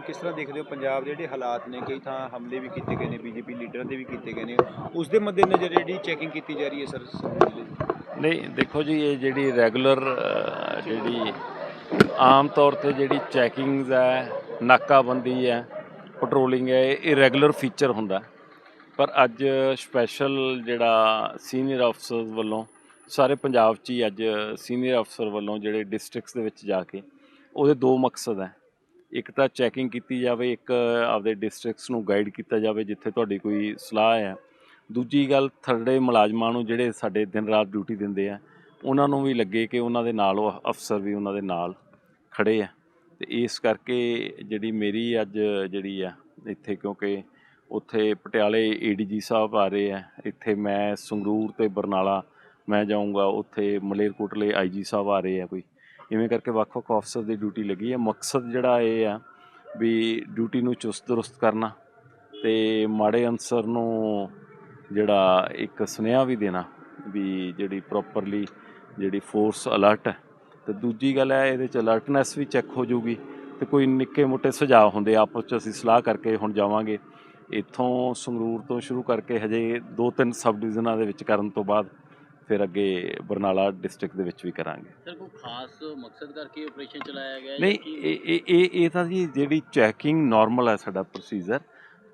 ਕਿਸ ਤਰ੍ਹਾਂ ਦੇਖਦੇ ਹੋ ਪੰਜਾਬ ਦੇ ਜਿਹੜੇ ਹਾਲਾਤ ਨੇ, ਕਈ ਥਾਂ ਹਮਲੇ ਵੀ ਕੀਤੇ ਗਏ ਨੇ, ਬੀਜੇਪੀ ਲੀਡਰਾਂ ਦੇ ਵੀ ਕੀਤੇ ਗਏ ਨੇ, ਉਸ ਦੇ ਮੱਦੇਨਜ਼ਰ ਜਿਹੜੀ ਚੈਕਿੰਗ ਕੀਤੀ ਜਾ ਰਹੀ ਹੈ ਸਰ ਨਹੀਂ, ਦੇਖੋ ਜੀ, ਇਹ ਜਿਹੜੀ ਰੈਗੂਲਰ ਜਿਹੜੀ ਆਮ ਤੌਰ ਤੇ ਜਿਹੜੀ ਚੈਕਿੰਗਸ ਹੈ, ਨਾਕਾਬੰਦੀ ਹੈ ਪੈਟਰੋਲਿੰਗ ਹੈ, ਇਹ ਰੈਗੂਲਰ ਫੀਚਰ ਹੁੰਦਾ। ਪਰ ਅੱਜ ਸਪੈਸ਼ਲ ਜਿਹੜਾ ਸੀਨੀਅਰ ਅਫਸਰ ਵੱਲੋਂ, ਸਾਰੇ ਪੰਜਾਬ 'ਚ ਹੀ ਅੱਜ ਸੀਨੀਅਰ ਅਫਸਰ ਵੱਲੋਂ ਜਿਹੜੇ ਡਿਸਟ੍ਰਿਕਟਸ ਦੇ ਵਿੱਚ ਜਾ ਕੇ, ਉਹਦੇ ਦੋ ਮਕਸਦ ਹੈ। ਇੱਕ ਤਾਂ ਚੈਕਿੰਗ ਕੀਤੀ ਜਾਵੇ, ਇੱਕ ਆਪਦੇ ਡਿਸਟ੍ਰਿਕਟਸ ਨੂੰ ਗਾਈਡ ਕੀਤਾ ਜਾਵੇ ਜਿੱਥੇ ਤੁਹਾਡੀ ਕੋਈ ਸਲਾਹ ਹੈ। ਦੂਜੀ ਗੱਲ ਥਰਡੇ ਮੁਲਾਜ਼ਮਾਂ ਨੂੰ ਜਿਹੜੇ ਸਾਡੇ ਦਿਨ ਰਾਤ ਡਿਊਟੀ ਦਿੰਦੇ ਆ, ਉਹਨਾਂ ਨੂੰ ਵੀ ਲੱਗੇ ਕਿ ਉਹਨਾਂ ਦੇ ਨਾਲ ਉਹ ਅਫਸਰ ਵੀ ਉਹਨਾਂ ਦੇ ਨਾਲ ਖੜੇ ਆ। ਤੇ ਇਸ ਕਰਕੇ ਜਿਹੜੀ ਮੇਰੀ ਅੱਜ ਜਿਹੜੀ ਆ, ਇੱਥੇ ਕਿਉਂਕਿ ਉੱਥੇ ਪਟਿਆਲੇ ਏਡੀਜੀ ਸਾਹਿਬ ਆ ਰਹੇ ਆ, ਇੱਥੇ ਮੈਂ ਸੰਗਰੂਰ ਤੇ ਬਰਨਾਲਾ ਮੈਂ ਜਾਊਂਗਾ, ਉੱਥੇ ਮਲੇਰਕੋਟਲੇ ਆਈਜੀ ਸਾਹਿਬ ਆ ਰਹੇ ਆ ਕੋਈ। ਇਵੇਂ ਕਰਕੇ ਵੱਖ-ਵੱਖ ਅਫਸਰ ਦੀ ਡਿਊਟੀ ਲੱਗੀ ਹੈ ਮਕਸਦ ਜਿਹੜਾ ਇਹ ਆ ਵੀ ਡਿਊਟੀ ਨੂੰ ਚੁਸਤ ਦਰੁਸਤ ਕਰਨਾ ਤੇ ਮਾੜੇ ਅਨਸਰ ਨੂੰ ਜਿਹੜਾ ਇੱਕ ਸੁਨੇਹਾ ਵੀ ਦੇਣਾ ਵੀ ਜਿਹੜੀ ਪ੍ਰੋਪਰਲੀ ਜਿਹੜੀ ਫੋਰਸ ਅਲਰਟ ਹੈ। ਤੇ ਦੂਜੀ ਗੱਲ ਹੈ, ਇਹਦੇ ਚ ਅਲਰਟਨੈਸ ਵੀ ਚੈੱਕ ਹੋ ਜਾਊਗੀ ਤੇ ਕੋਈ ਨਿੱਕੇ ਮੋਟੇ ਸੁਝਾਅ ਹੁੰਦੇ ਆਪਸ ਚ ਅਸੀਂ ਸਲਾਹ ਕਰਕੇ ਹੁਣ ਜਾਵਾਂਗੇ। ਇੱਥੋਂ ਸੰਗਰੂਰ ਤੋਂ ਸ਼ੁਰੂ ਕਰਕੇ ਹਜੇ ਦੋ ਤਿੰਨ ਸਬ ਡਿਵੀਜ਼ਨਾਂ ਦੇ ਵਿੱਚ ਕਰਨ ਤੋਂ ਬਾਅਦ ਫਿਰ ਅੱਗੇ ਬਰਨਾਲਾ ਡਿਸਟ੍ਰਿਕਟ ਦੇ ਵਿੱਚ ਵੀ ਕਰਾਂਗੇ। ਸਰ ਕੋਈ ਖਾਸ ਮਕਸਦ ਕਰਕੇ ਆਪਰੇਸ਼ਨ ਚਲਾਇਆ ਗਿਆ ਹੈ ਨਹੀਂ ਇਹ ਇਹ ਇਹ ਤਾਂ ਜੀ ਜਿਹੜੀ ਚੈਕਿੰਗ ਨਾਰਮਲ ਹੈ ਸਾਡਾ ਪ੍ਰੋਸੀਜਰ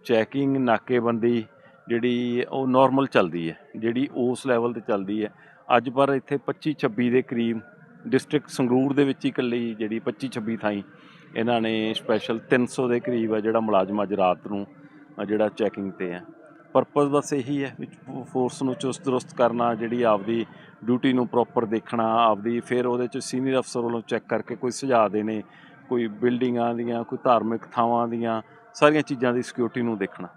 ਚੈਕਿੰਗ ਨਾਕੇਬੰਦੀ ਜਿਹੜੀ ਉਹ ਨਾਰਮਲ ਚੱਲਦੀ ਹੈ ਜਿਹੜੀ ਉਸ ਲੈਵਲ ਤੇ ਚੱਲਦੀ ਹੈ। ਅੱਜ ਪਰ ਇੱਥੇ 25 26 ਦੇ ਕਰੀਬ ਡਿਸਟ੍ਰਿਕਟ ਸੰਗਰੂਰ ਦੇ ਵਿੱਚ ਹੀ ਇਕੱਲੀ ਜਿਹੜੀ 25 26 ਥਾਈਂ ਇਹਨਾਂ ਨੇ ਸਪੈਸ਼ਲ 300 ਦੇ ਕਰੀਬ ਹੈ ਜਿਹੜਾ ਮੁਲਾਜ਼ਮ ਅੱਜ ਰਾਤ ਨੂੰ ਜਿਹੜਾ ਚੈਕਿੰਗ ਤੇ ਹੈ। ਪਰਪਸ ਬਸ ਇਹੀ ਹੈ ਵਿੱਚ ਫੋਰਸ ਨੂੰ ਚੁਸਤ ਦਰੁਸਤ ਕਰਨਾ, ਜਿਹੜੀ ਆਪਦੀ ਡਿਊਟੀ ਨੂੰ ਪ੍ਰੋਪਰ ਦੇਖਣਾ, ਆਪਦੀ ਫਿਰ ਉਹਦੇ ਚ ਸੀਨੀਅਰ ਅਫਸਰ ਵੱਲੋਂ ਚੈੱਕ ਕਰਕੇ ਕੋਈ ਸੁਝਾਅ ਦੇਣੇ, ਕੋਈ ਬਿਲਡਿੰਗਾਂ ਦੀਆਂ, ਕੋਈ ਧਾਰਮਿਕ ਥਾਵਾਂ ਦੀਆਂ, ਸਾਰੀਆਂ ਚੀਜ਼ਾਂ ਦੀ ਸਿਕਿਉਰਿਟੀ ਨੂੰ ਦੇਖਣਾ।